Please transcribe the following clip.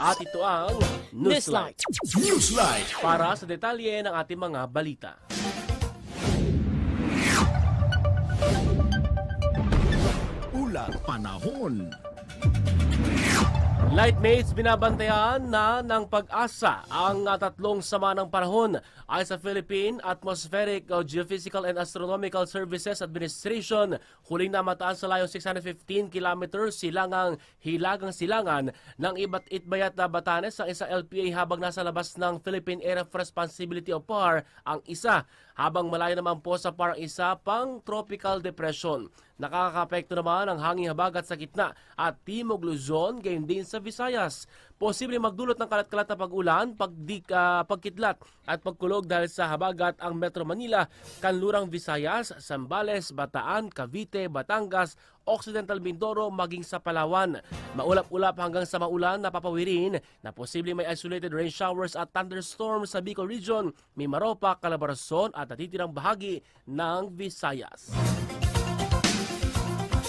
At ito ang Newslight. Newslight. Para sa detalye ng ating mga balita. Ulat panahon. Lightmates binabantayan na ng pag-asa ang tatlong sama ng panahon ay sa Philippine Atmospheric uh, Geophysical and Astronomical Services Administration. Huling namataan sa layong 615 kilometers silangang hilagang silangan ng iba't itbayat na Batanes ang isang LPA habang nasa labas ng Philippine Area of Responsibility o PAR ang isa habang malayo naman po sa PAR isa pang tropical depression. Nakakapekto naman ang hanging habagat sa gitna at Timog Luzon, gayon din sa Visayas. Posible magdulot ng kalat-kalat na pag-ulan, pagdik, ah, pagkidlat at pagkulog dahil sa habagat ang Metro Manila, Kanlurang Visayas, Zambales, Bataan, Cavite, Batangas, Occidental Mindoro maging sa Palawan. Maulap-ulap hanggang sa maulan na papawirin na posible may isolated rain showers at thunderstorms sa Bicol Region, Mimaropa, Calabarzon at natitirang bahagi ng Visayas.